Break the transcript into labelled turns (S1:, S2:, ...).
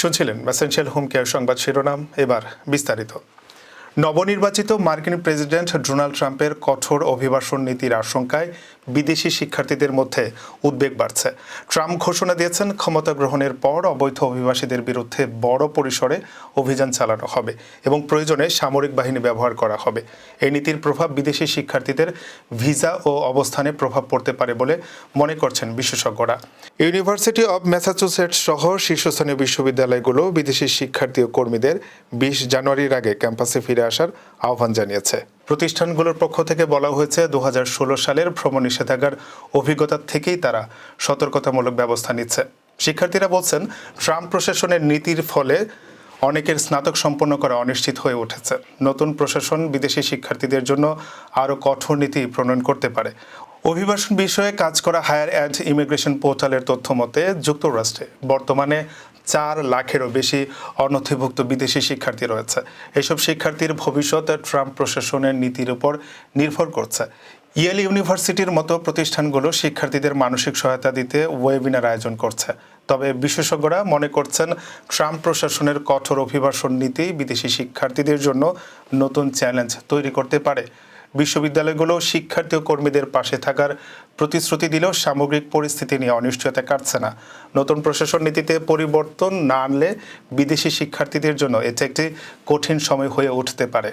S1: শুনছিলেন মেসেন্সিয়াল home care সংবাদ শিরোনাম, এবার বিস্তারিত। নবনির্বাচিত মার্কিন প্রেসিডেন্ট ডোনাল্ড ট্রাম্পের কঠোর অভিবাসন নীতির আশঙ্কায় বিদেশি শিক্ষার্থীদের মধ্যে উদ্বেগ বাড়ছে। ট্রাম্প ঘোষণা দিয়েছেন, ক্ষমতা গ্রহণের পর অবৈধ অভিবাসীদের বিরুদ্ধে বড় পরিসরে অভিযান চালানো হবে এবং প্রয়োজনে সামরিক বাহিনী ব্যবহার করা হবে। এই নীতির প্রভাব বিদেশি শিক্ষার্থীদের ভিসা ও অবস্থানে প্রভাব পড়তে পারে বলে মনে করছেন বিশেষজ্ঞরা। ইউনিভার্সিটি অব ম্যাসাচুসেটস সহ শীর্ষস্থানীয় বিশ্ববিদ্যালয়গুলো বিদেশি শিক্ষার্থী ও কর্মীদের বিশ জানুয়ারির আগে ক্যাম্পাসে ফিরে আসার আহ্বান জানিয়েছে। প্রতিষ্ঠানগুলোর পক্ষ থেকে বলা হয়েছে দু হাজার ষোলো সালের ভ্রমণ নিষেধাজ্ঞার অভিজ্ঞতা থেকেই তারা সতর্কতামূলক ব্যবস্থা নিচ্ছে। শিক্ষার্থীরা বলছেন ট্রাম্প প্রশাসনের নীতির ফলে অনেকের স্নাতক সম্পন্ন করা অনিশ্চিত হয়ে উঠেছে। নতুন প্রশাসন বিদেশি শিক্ষার্থীদের জন্য আরও কঠোর নীতি প্রণয়ন করতে পারে। অভিবাসন বিষয়ে কাজ করা হায়ার অ্যান্ড ইমিগ্রেশন পোর্টালের তথ্য মতে, যুক্তরাষ্ট্রে বর্তমানে চার লাখেরও বেশি অনথিভুক্ত বিদেশি শিক্ষার্থী রয়েছে। এসব শিক্ষার্থীর ভবিষ্যৎ ট্রাম্প প্রশাসনের নীতির উপর নির্ভর করছে। ইয়েল ইউনিভার্সিটির মতো প্রতিষ্ঠানগুলো শিক্ষার্থীদের মানসিক সহায়তা দিতে ওয়েবিনার আয়োজন করছে। তবে বিশেষজ্ঞরা মনে করছেন, ট্রাম্প প্রশাসনের কঠোর অভিবাসন নীতি বিদেশি শিক্ষার্থীদের জন্য নতুন চ্যালেঞ্জ তৈরি করতে পারে। বিশ্ববিদ্যালয়গুলো শিক্ষার্থী ও কর্মীদের পাশে থাকার প্রতিশ্রুতি দিলেও সামগ্রিক পরিস্থিতি নিয়ে অনিশ্চয়তা কাটছে না। নতুন প্রশাসন নীতিতে পরিবর্তন না আনলে বিদেশি শিক্ষার্থীদের জন্য এটি একটি কঠিন সময় হয়ে উঠতে পারে।